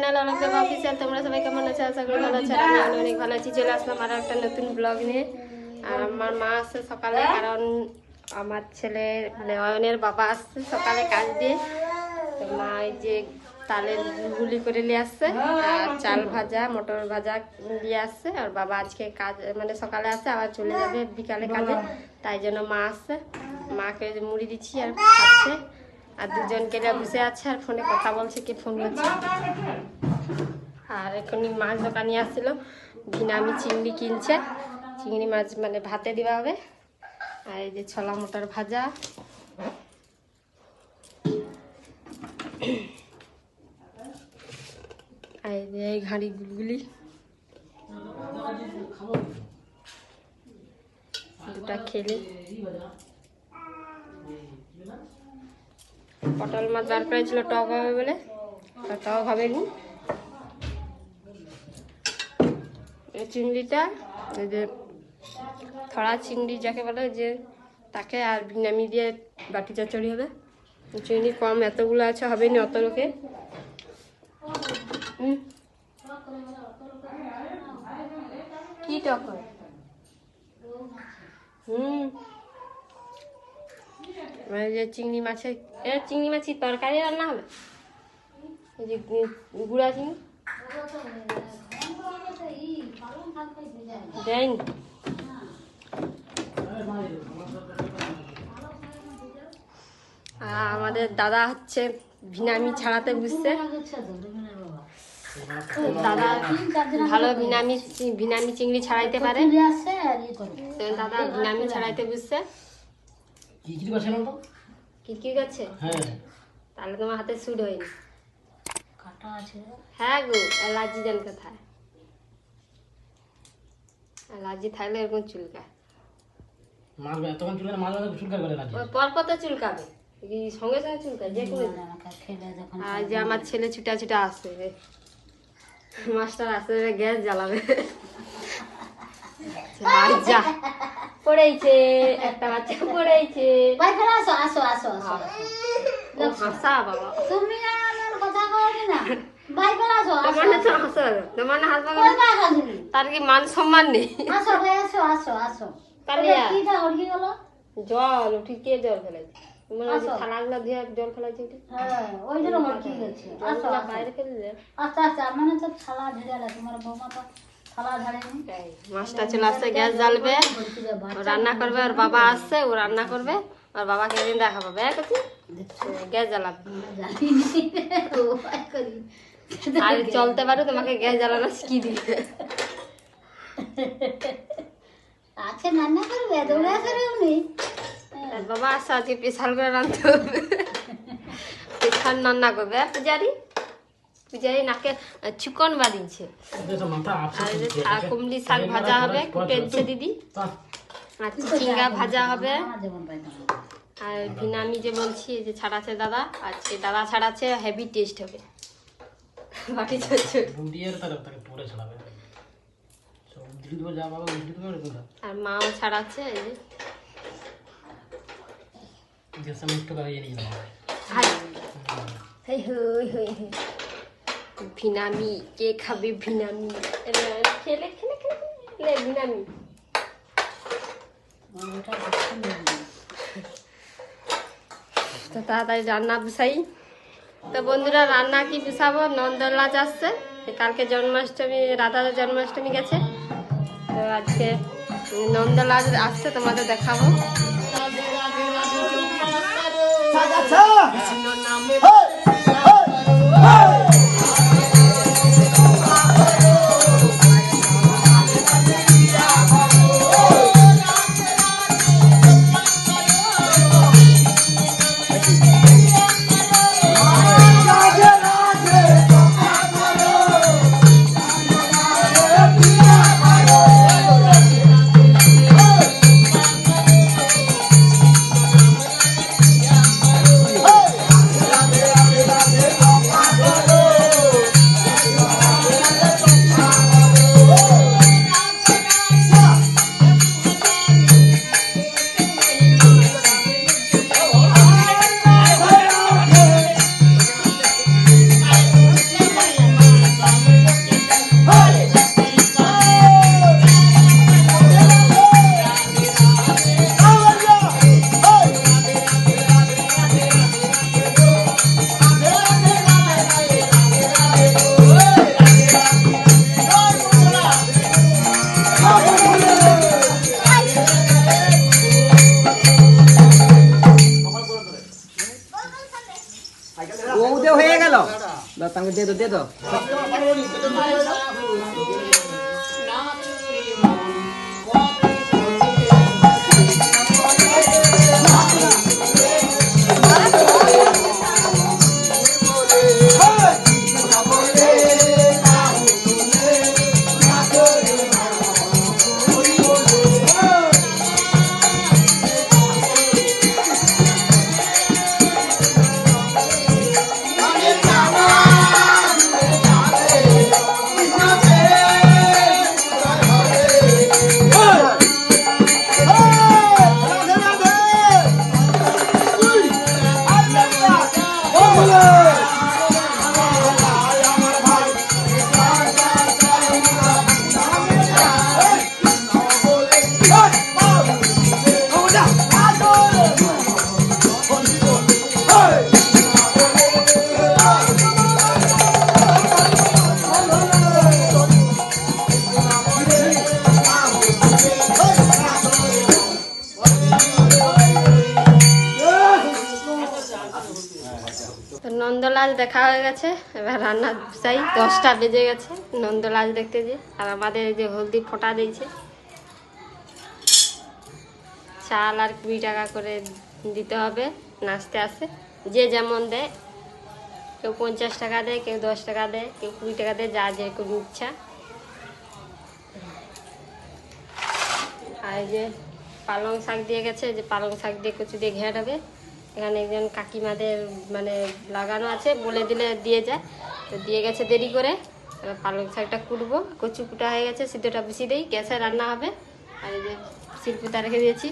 Channel অনেক official তোমরা সবাই কেমন আছো? আশা করি ভালো আছো আমি অনেক ভালো আছি। চলে আসলাম আরও একটা নতুন ব্লগ নিয়ে। আর আমার মা আসছে সকালে, কারণ আমার ছেলে মানে অয়নের বাবা আসছে সকালে কাজ দিয়ে। তো মা এই যে তালের গুলি করে নিয়ে আসছে, আর চাল ভাজা, মটর ভাজা নিয়ে আসছে। আর বাবা আজকে কাজ মানে সকালে আসছে, আবার চলে যাবে বিকালে কাজে। তাই জন্য মা আসছে। মাকে মুড়ি দিচ্ছি আর খাচ্ছে। আর দুজন কেলে বসে আছে আর ফোনে কথা বলছে, কে ফোন করছে? আর এখনই মাছ দোকানে আসছিল। ভিনামি চিংড়ি কিনছে। চিংড়ি মাছ মানে ভাতে দেওয়া হবে। আর এই যে ছোলা মটর ভাজা। আর এই যে এই ঘাড়ি গুলগুলি দুটা খেলে। পটল মাছ বার করেছিল, টক হবে বলে। টক হবে নি চিংড়িটা, এই যে থড়া চিংড়ি যাকে বলে যে তাকে আর বিনামি দিয়ে বাটি চচ্চড়ি হবে। চিংড়ি কম এতগুলো আছে, হবে নি অত লোকে। কি টক? হুম। মানে যে চিংড়ি মাছের এ চিংড়ি মাছের তরকারি রান্না হবে? এই যে গুড়া চিংড়ি? দেয়নি? আর আমাদের দাদা হচ্ছে ভিনামি ছাড়াতে বুঝছে। দাদা ভালো ভিনামি ভিনামি চিংড়ি ছাড়াইতে পারে। দাদা ভিনামি ছাড়াইতে বুঝছে। কি কি করছে না তো কি কি করছে? হ্যাঁ। তাহলে তোমার হাতে সুট হয়নি কাটা আছে। হ্যাঁ গো অ্যালার্জি জান কোথায়। অ্যালার্জি থাকলে এরকম চুলকায়। মাছ এতক্ষণ চুলে মাছ চুলকার করে না ওই পর পর তো চুলকাবে। কি সঙ্গে সঙ্গে চুলকায় যে যখন আর যে আমার ছেলে ছুটা ছুটা আসছে মাস্টার আসছে রে, গ্যাস জ্বালাবে। আর যা। পড়েছে একটা বাচ্চা পড়েছে ভাই ফেরা আসো আসো আসো আসো। ও হাসা বাবা। তুমি আমার কথা কওনি না? ভাই ফেরা আসো আসো তোমার না তো হাসা তোমার না হাসবা কই কেন? ভাই হাসবি? তার কি মান সম্মান নেই? আসো ভাই আসো আসো আসো। কালিয়া। কি তা উঠি গেল জল? উঠি কে জল ফেলাইছে? তোমার ওই যে আসো। জল ফেলাইছে হ্যাঁ ওই জন্য উঠি গেছে আসো বাইরে ফেলে আচ্ছা আচ্ছা মানে তো থালা ঝেড়ে তোমার বৌমা তো মাছটা চলে আসছে গ্যাস জ্বালবে। ও রান্না করবে ওর বাবা আসছে ও রান্না করবে ওর বাবাকে এদিন দেখা পাবে এক গ্যাস জ্বালাবে। আর চলতে পারো তোমাকে গ্যাস জ্বালানো শিখিয়ে দিবে। আছে রান্না করবে দৌড়ে করে উনি বাবা আসছে আজকে স্পেশাল করে রাঁধতে হবে স্পেশাল রান্না করবে আর পূজারি? পূজারি নাকে চিকন বাড়িয়েছে মাথা আর এই শাক ভাজা হবে দিচ্ছে দিদি। আর চিচিঙ্গা ভাজা হবে। আর ভিনামি যে বলছি যে ছাড়াচ্ছে দাদা আজকে দাদা ছাড়াচ্ছে হেভি টেস্ট হবে। না আর মাও ছাড়াচ্ছে এই যে। হই হই হই। ভিনামি কে খাবে ভিনামি? খেলে খেলে খেলে খেলে ভিনামি। তো তাড়াতাড়ি রান্না বসাই তো বন্ধুরা রান্না কি বসাবো নন্দলাজ আসছে। কালকে জন্মাষ্টমী রাধার জন্মাষ্টমী গেছে। তো আজকে নন্দলাজ আসছে তোমাদের দেখাবো। কৃষ্ণ তাকে দিয়ে দাও দিয়ে নন্দলাজ দেখা হয়ে গেছে। এবার রান্না চাই। দশটা বেজে গেছে নন্দলাজ দেখতে যে আর আমাদের যে হলদি ফোটা দিয়েছে। চাল আর কুড়ি টাকা করে দিতে হবে। নাচতে আসে যে যেমন দেয়, কেউ পঞ্চাশ টাকা দেয়, কেউ দশ টাকা দেয়, কেউ কুড়ি টাকা দেয়, যা যেরকম ইচ্ছা। আর যে পালং শাক দিয়ে গেছে যে পালং শাক দিয়ে কচু দিয়ে ঘেঁট হবে। এখানে একজন কাকিমাদের মানে লাগানো আছে, বলে দিলে দিয়ে যায়। তো দিয়ে গেছে দেরি করে। এবার পালং শাকটা কুটবো। কচু কুটা হয়ে গেছে, সিদ্ধটা বসিয়ে দিই। গ্যাসে রান্না হবে। আর এই যে শিল্পিতা রেখে দিয়েছি।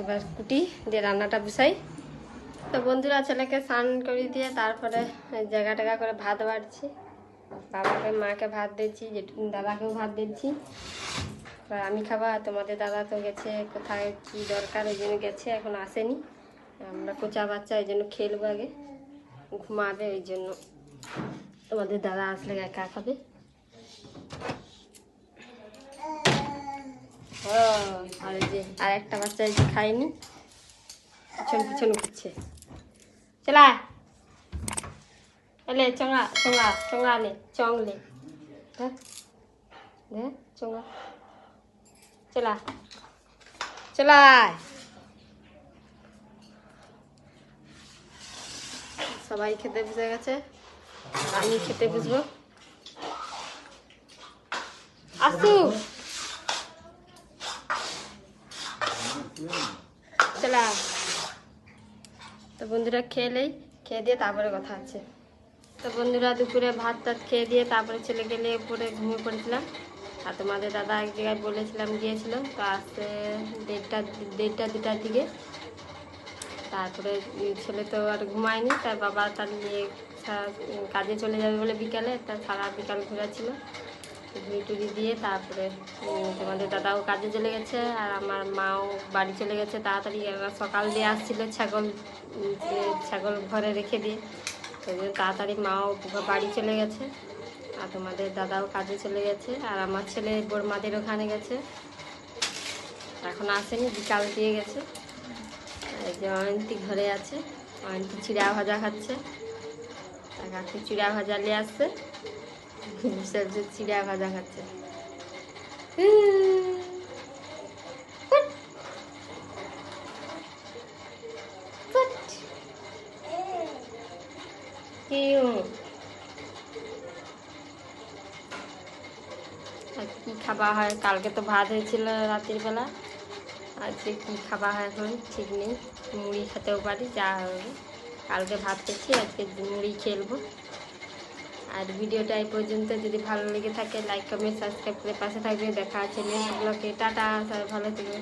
এবার কুটি দিয়ে রান্নাটা বসাই। তো বন্ধুরা, ছেলেকে স্নান করে দিয়ে তারপরে জায়গা টাগা করে ভাত বাড়ছি। বাবাকে, মাকে ভাত দিচ্ছি যেটুকু দাদাকেও ভাত দিচ্ছি। এবার আমি খাবা। তোমাদের দাদা তো গেছে, কোথায় কি দরকার, ওই জন্য গেছে, এখন আসেনি। আমরা কোচা বাচ্চা ওই জন্য খেলব আগে ঘুমাবে ওই জন্য। তোমাদের দাদা আসলে একা খাবে। ও, আর যে আর একটা বাচ্চা এই যে খায়নি। পিছন পিছন করছে চলা। এলে চঙ্গা চঙ্গা চঙ্গা লে। চংলে দে চঙ্গা চলা। চলাই। সবাই খেতে বসে গেছে। আমি খেতে বুঝব আসু। চলা তো বন্ধুরা খেলেই খেয়ে দিয়ে তারপরে কথা আছে তো বন্ধুরা দুপুরে ভাত টাত খেয়ে দিয়ে তারপরে ছেলে গেলে পরে ঘুমিয়ে পড়েছিলাম। আর তোমাদের দাদা এক জায়গায় বলেছিলাম গিয়েছিল, তো আসতে দেড়টা দেড়টা, দুটার দিকে। তারপরে ছেলে তো আর ঘুমায়নি, তার বাবা তার নিয়ে কাজে চলে যাবে বলে বিকালে তার সারা বিকাল ঘোরাচ্ছিল। ঘুরি টুরি দিয়ে তারপরে তোমাদের দাদাও কাজে চলে গেছে, আর আমার মাও বাড়ি চলে গেছে তাড়াতাড়ি। সকাল দিয়ে আসছিল ছাগল ছাগল ঘরে রেখে দিয়ে। জন্য তাড়াতাড়ি মাও বাড়ি চলে গেছে, আর তোমাদের দাদাও কাজে চলে গেছে, আর আমার ছেলে বোরমাদের ওখানে গেছে। এখন আসেনি, বিকাল দিয়ে গেছে। যে অয়ন্তী ঘরে আছে। অয়ন্তী চিড়া ভাজা খাচ্ছে। আর চিড়া ভাজা নিয়ে আসছে। বসে চিড়া ভাজা খাচ্ছে। কি খাওয়া হয়? কালকে তো ভাত হয়েছিল রাতের বেলা। আজকে কী খাবা হয় এখন, ঠিক নেই। মুড়ি খেতেও পারি, যা হবে। কালকে ভাত খেয়েছি, আজকে মুড়ি খেলব। আর ভিডিওটা এই পর্যন্ত। যদি ভালো লেগে থাকে লাইক কমেন্ট সাবস্ক্রাইব করে পাশে থাকবে। দেখা আছে নেক্সট ব্লগে টাটা, সবাই ভালো থাকবে